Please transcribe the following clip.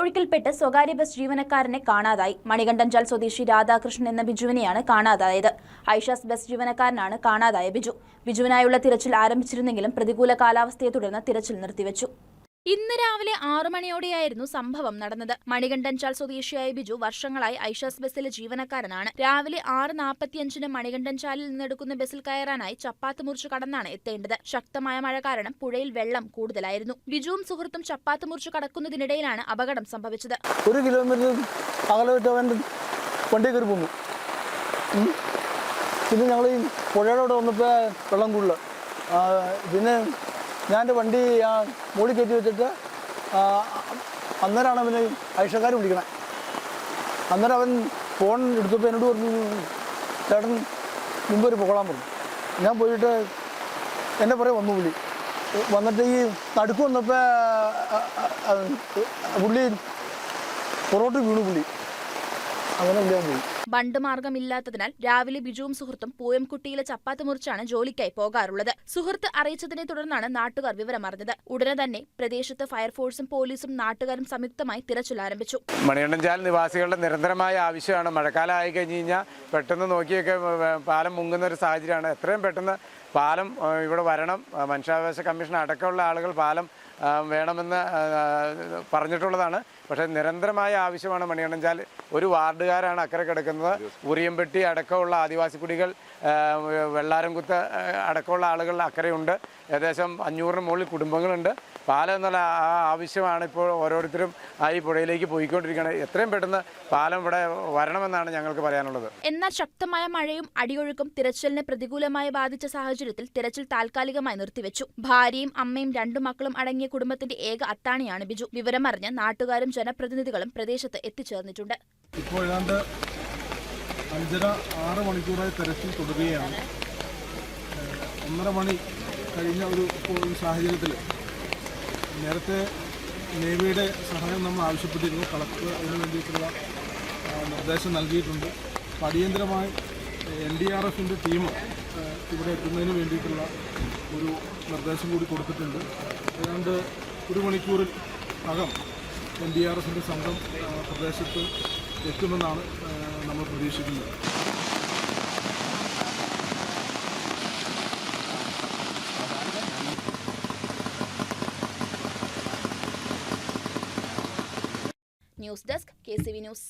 ഒഴുക്കിൽപ്പെട്ട് സ്വകാര്യ ബസ് ജീവനക്കാരനെ കാണാതായി. മണികണ്ഠൻചാൽ സ്വദേശി രാധാകൃഷ്ണൻ എന്ന ബിജുവിനെയാണ് കാണാതായത്. ഐഷാസ് ബസ് ജീവനക്കാരനാണ് കാണാതായ ബിജു. ബിജുവിനായുള്ള തിരച്ചിൽ ആരംഭിച്ചിരുന്നെങ്കിലും പ്രതികൂല കാലാവസ്ഥയെ തുടർന്ന് തിരച്ചിൽ നിർത്തിവെച്ചു. ഇന്ന് രാവിലെ ആറു മണിയോടെയായിരുന്നു സംഭവം നടന്നത്. മണികണ്ഠൻചാൽ സ്വദേശിയായ ബിജു വർഷങ്ങളായി ഐഷാസ് ബസ്സിലെ ജീവനക്കാരനാണ്. രാവിലെ ആറ് നാൽപ്പത്തിയഞ്ചിന് മണികണ്ഠൻചാലിൽ നിന്നെടുക്കുന്ന ബസ്സിൽ കയറാനായി ചപ്പാത്ത് മുറിച്ച് കടന്നാണ് എത്തേണ്ടത്. ശക്തമായ മഴ കാരണം പുഴയിൽ വെള്ളം കൂടുതലായിരുന്നു. ബിജുവും സുഹൃത്തും ചപ്പാത്ത് മുറിച്ച് കടക്കുന്നതിനിടയിലാണ് അപകടം സംഭവിച്ചത്. ഒരു കിലോമീറ്റർ പോന്നു. ഞങ്ങൾ പുഴയുടെ വന്നപ്പോൾ വെള്ളം കൂടുതൽ പിന്നെ ഞാൻ എന്റെ വണ്ടി ആ മൂടി കയറ്റി വെച്ചിട്ട് അന്നേരമാണ് അവന് ഐഷക്കാർ വിളിക്കണേ. അന്നേരം അവൻ ഫോൺ എടുത്തപ്പോൾ എന്നോട് പറഞ്ഞു ചേട്ടൻ മുമ്പ് ഒരു പോകാൻ പറഞ്ഞു. ഞാൻ പോയിട്ട് എന്നെ പുറകെ വന്നു പുള്ളി. വന്നിട്ട് ഈ നടുക്ക് വന്നപ്പോൾ പുള്ളി പുറോട്ട് വീണു പുള്ളി. ബണ്ട് മാർഗമില്ലാത്തതിനാൽ രാവിലെ ബിജുവും സുഹൃത്തും പൂയംകുട്ടിയിലെ ചപ്പാത്ത് മുറിച്ചാണ് ജോലിക്കായി പോകാറുള്ളത്. സുഹൃത്ത് അറിയിച്ചതിനെ തുടർന്നാണ് നാട്ടുകാർ വിവരമറിഞ്ഞത് ഉടനെ തന്നെ പ്രദേശത്ത് ഫയർഫോഴ്സും പോലീസും നാട്ടുകാരും സംയുക്തമായി തിരച്ചിൽ ആരംഭിച്ചു. മണികണ്ഠൻചാൽ നിവാസികളുടെ നിരന്തരമായ ആവശ്യമാണ്. മഴക്കാലം ആയി കഴിഞ്ഞ് കഴിഞ്ഞാൽ പെട്ടെന്ന് നോക്കിയൊക്കെ പാലം മുങ്ങുന്ന ഒരു സാഹചര്യമാണ്. എത്രയും പെട്ടെന്ന് പാലം ഇവിടെ വരണം. മനുഷ്യാവകാശ കമ്മീഷൻ അടക്കമുള്ള ആളുകൾ പാലം വേണമെന്ന് പറഞ്ഞിട്ടുള്ളതാണ്. പക്ഷേ നിരന്തരമായ ആവശ്യമാണ് മണികണ്ഠൻചാൽ. ഒരു വാർഡുകാരാണ് അക്കരെ കിടക്കുന്നത്. ഉറിയമ്പെട്ടി അടക്കമുള്ള ആദിവാസി കുടികൾ വെള്ളാരംകുത്ത് അടക്കമുള്ള ആളുകൾ അക്കരെയുണ്ട്. ഏകദേശം അഞ്ഞൂറിന് മുകളിൽ കുടുംബങ്ങളുണ്ട്. പാലം എന്നുള്ള ആ ആവശ്യമാണ് ഇപ്പോൾ ഓരോരുത്തരും ആ ഈ പുഴയിലേക്ക് പോയിക്കൊണ്ടിരിക്കുന്നത് എത്രയും പെട്ടെന്ന് പാലം ഇവിടെ വരണമെന്നാണ് ഞങ്ങൾക്ക് പറയാനുള്ളത്. എന്നാൽ ശക്തമായ മഴയും അടിയൊഴുക്കും തിരച്ചിലിനെ പ്രതികൂലമായി ബാധിച്ച സാഹചര്യത്തിൽ തിരച്ചിൽ താൽക്കാലികമായി നിർത്തിവെച്ചു. ഭാര്യയും അമ്മയും രണ്ടു മക്കളും അടങ്ങിയ കുടുംബത്തിന്റെ ഏക അത്താണിയാണ് ബിജു. വിവരമറിഞ്ഞ് നാട്ടുകാരും ജനപ്രതിനിധികളും പ്രദേശത്ത് എത്തിച്ചേർന്നിട്ടുണ്ട്. അഞ്ചര ആറ് മണിക്കൂറായി തെരച്ചിൽ തുടരുകയാണ്. ഒന്നര മണി കഴിഞ്ഞ ഒരു സാഹചര്യത്തിൽ നേരത്തെ നേവിയുടെ സഹായം നമ്മൾ ആവശ്യപ്പെട്ടിരുന്നു. കളക്ടർ അതിനു വേണ്ടിയിട്ടുള്ള നിർദ്ദേശം നൽകിയിട്ടുണ്ട്. അപ്പോൾ അടിയന്തരമായി എൻ ഡി ആർ എഫിന്റെ ടീം ഇവിടെ എത്തുന്നതിന് വേണ്ടിയിട്ടുള്ള ഒരു നിർദ്ദേശം കൂടി കൊടുത്തിട്ടുണ്ട്. ഏതാണ്ട് ഒരു മണിക്കൂറിൽ അകം എൻ ഡി ആർ എഫിന്റെ സംഘം പ്രദേശത്ത് എത്തുമെന്നാണ് നമ്മൾ പ്രതീക്ഷിക്കുന്നത്. News desk K C V news.